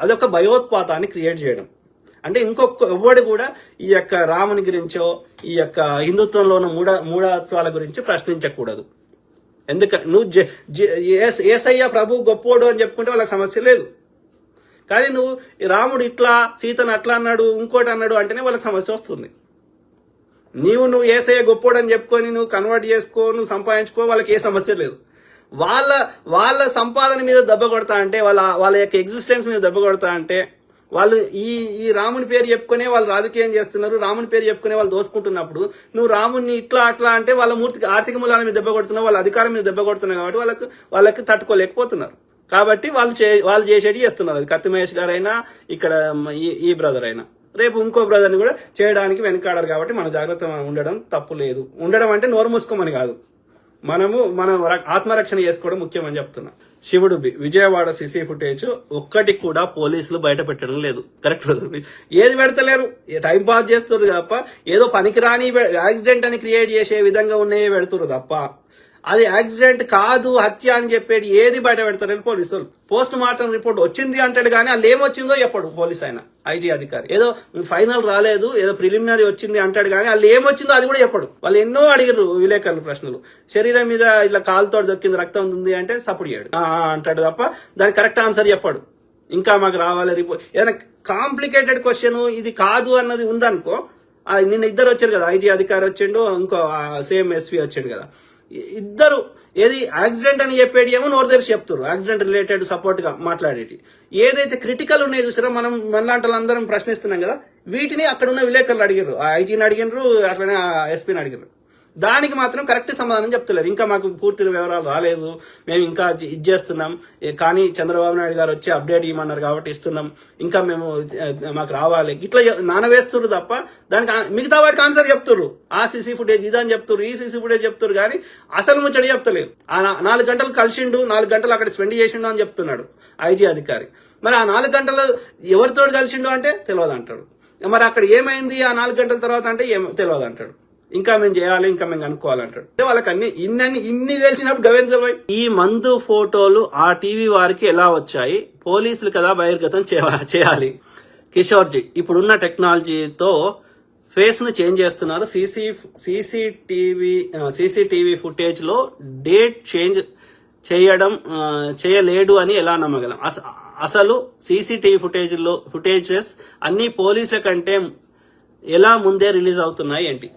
అదొక భయోత్పాతాన్ని క్రియేట్ చేయడం. అంటే ఇంకొక ఎవడు కూడా ఈ యొక్క రాముని గురించో ఈ యొక్క హిందుత్వంలో ఉన్న మూఢ మూఢత్వాల గురించి ప్రశ్నించకూడదు. ఎందుకంటే నువ్వు ఏసయ్య ప్రభు గొప్పోడు అని చెప్పుకుంటే వాళ్ళకి సమస్య లేదు. కానీ నువ్వు రాముడు ఇట్లా సీతను అట్లా అన్నాడు ఇంకోటి అన్నాడు అంటేనే వాళ్ళకి సమస్య వస్తుంది. నీవు నువ్వు ఏసయ్య గొప్పోడు అని చెప్పుకొని నువ్వు కన్వర్ట్ చేసుకో నువ్వు సంపాదించుకో వాళ్ళకి ఏ సమస్య లేదు. వాళ్ళ వాళ్ళ సంపాదన మీద దెబ్బ కొడతా అంటే వాళ్ళ వాళ్ళ యొక్క ఎగ్జిస్టెన్స్ మీద దెబ్బ కొడతా అంటే వాళ్ళు ఈ ఈ రాముని పేరు చెప్పుకునే వాళ్ళు రాజకీయం చేస్తున్నారు రాముని పేరు చెప్పుకునే వాళ్ళు దోసుకుంటున్నప్పుడు నువ్వు రాముని ఇట్లా అట్లా అంటే వాళ్ళ మూర్తికి ఆర్థిక మూలాల మీద దెబ్బ కొడుతున్నావు వాళ్ళ అధికారం మీద దెబ్బ కొడుతున్నావు కాబట్టి వాళ్ళకి వాళ్ళకి తట్టుకోలేకపోతున్నారు. కాబట్టి వాళ్ళు చే వాళ్ళు చేసేటి చేస్తున్నారు. అది కత్తి మహేష్ గారైనా ఇక్కడ ఈ ఈ బ్రదర్ అయినా. రేపు ఇంకో బ్రదర్ని కూడా చేయడానికి వెనకాడరు కాబట్టి మన జాగ్రత్త ఉండడం తప్పు లేదు. ఉండడం అంటే నోరు మూసుకోమని కాదు. మనము మన ఆత్మరక్షణ చేసుకోవడం ముఖ్యమని చెప్తున్నా. శివుడు బి- విజయవాడ సిసి ఫుటేజ్ ఒక్కటి కూడా పోలీసులు బయట పెట్టడం లేదు. కరెక్ట్ ఏది పెడతలేరు? టైం పాస్ చేస్తున్నారు తప్ప ఏదో పనికిరాని యాక్సిడెంట్ అని క్రియేట్ చేసే విధంగా ఉన్నాయే పెడుతున్నారు తప్ప. అది యాక్సిడెంట్ కాదు హత్య అని చెప్పేది ఏది బయట పెడతారని పోలీసులు. పోస్ట్ మార్టం రిపోర్ట్ వచ్చింది అంటాడు కానీ అది ఏమొచ్చిందో చెప్పడు పోలీస్ ఆయన ఐజీ అధికారి. ఏదో ఫైనల్ రాలేదు ఏదో ప్రిలిమినరీ వచ్చింది అంటాడు కానీ వాళ్ళు ఏమొచ్చిందో అది కూడా చెప్పడు. వాళ్ళు ఎన్నో అడిగారు విలేకరులు ప్రశ్నలు. శరీరం మీద ఇట్లా కాలుతో దొక్కింది రక్తం ఉంది అంటే సపోర్ట్ చేయడు. అంటాడు తప్ప దానికి కరెక్ట్ ఆన్సర్ చెప్పాడు. ఇంకా మాకు రావాలి రిపోర్ట్ ఏదైనా కాంప్లికేటెడ్ క్వశ్చన్ ఇది కాదు అన్నది ఉందనుకో నిన్న ఇద్దరు వచ్చారు కదా ఐజీ అధికారి వచ్చిండు ఇంకో సేమ్ ఎస్పీ వచ్చాడు కదా. ఇద్దరు ఏది యాక్సిడెంట్ అని చెప్పేది ఏమో నోరు తెరిచి చెప్తారు యాక్సిడెంట్ రిలేటెడ్ సపోర్ట్గా మాట్లాడేటి. ఏదైతే క్రిటికల్ ఉన్నాయో చూసారో మనం మనలాంటి అందరం ప్రశ్నిస్తున్నాం కదా వీటిని అక్కడ ఉన్న విలేకరులు అడిగారు ఆ ఐజీని అడిగినారు అట్లనే ఎస్పీని అడిగారు దానికి మాత్రం కరెక్ట్ సమాధానం చెప్తలేరు. ఇంకా మాకు పూర్తి వివరాలు రాలేదు. మేము ఇంకా ఇది చేస్తున్నాం కానీ చంద్రబాబు నాయుడు గారు వచ్చి అప్డేట్ ఇవ్వమన్నారు కాబట్టి ఇస్తున్నాం. ఇంకా మేము మాకు రావాలి. ఇట్లా నానవేస్తున్నారు తప్ప దానికి మిగతా వాటికి ఆన్సర్ చెప్తున్నారు ఆ సీసీ ఫుటేజ్ ఇదని చెప్తున్నారు ఈ సీసీ ఫుటేజ్ చెప్తున్నారు కానీ అసలు ముచ్చడి చెప్తలేదు. ఆ నాలుగు గంటలు కలిసిండు నాలుగు గంటలు అక్కడ స్పెండ్ చేసిండు అని చెప్తున్నాడు ఐజీ అధికారి. మరి ఆ నాలుగు గంటలు ఎవరితో కలిసిండు అంటే తెలియదు అంటాడు మరి అక్కడ ఏమైంది? ఆ నాలుగు గంటల తర్వాత అంటే ఏం తెలియదు అంటాడు ఇంకా మేము చేయాలి ఇంకా మేము కనుక్కోవాలంటాడు. అంటే వాళ్ళకి అన్ని ఇన్ని ఇన్ని తెలిసినప్పుడు గవేంద్ర ఈ మందు ఫోటోలు ఆ టీవీ వారికి ఎలా వచ్చాయి? పోలీసులు కదా బహిర్గతం చేయ- చేయాలి. కిషోర్జీ ఇప్పుడున్న టెక్నాలజీతో ఫేస్ను చేంజ్ చేస్తున్నారు. సీసీ సీసీటీవీ సీసీటీవీ ఫుటేజ్లో డేట్ చేంజ్ చేయడం చేయలేడు అని ఎలా నమ్మగలం? అస- అసలు సీసీటీవీ ఫుటేజ్లో ఫుటేజెస్ అన్ని పోలీసుల కంటే ఎలా ముందే రిలీజ్ అవుతున్నాయి ఏంటి?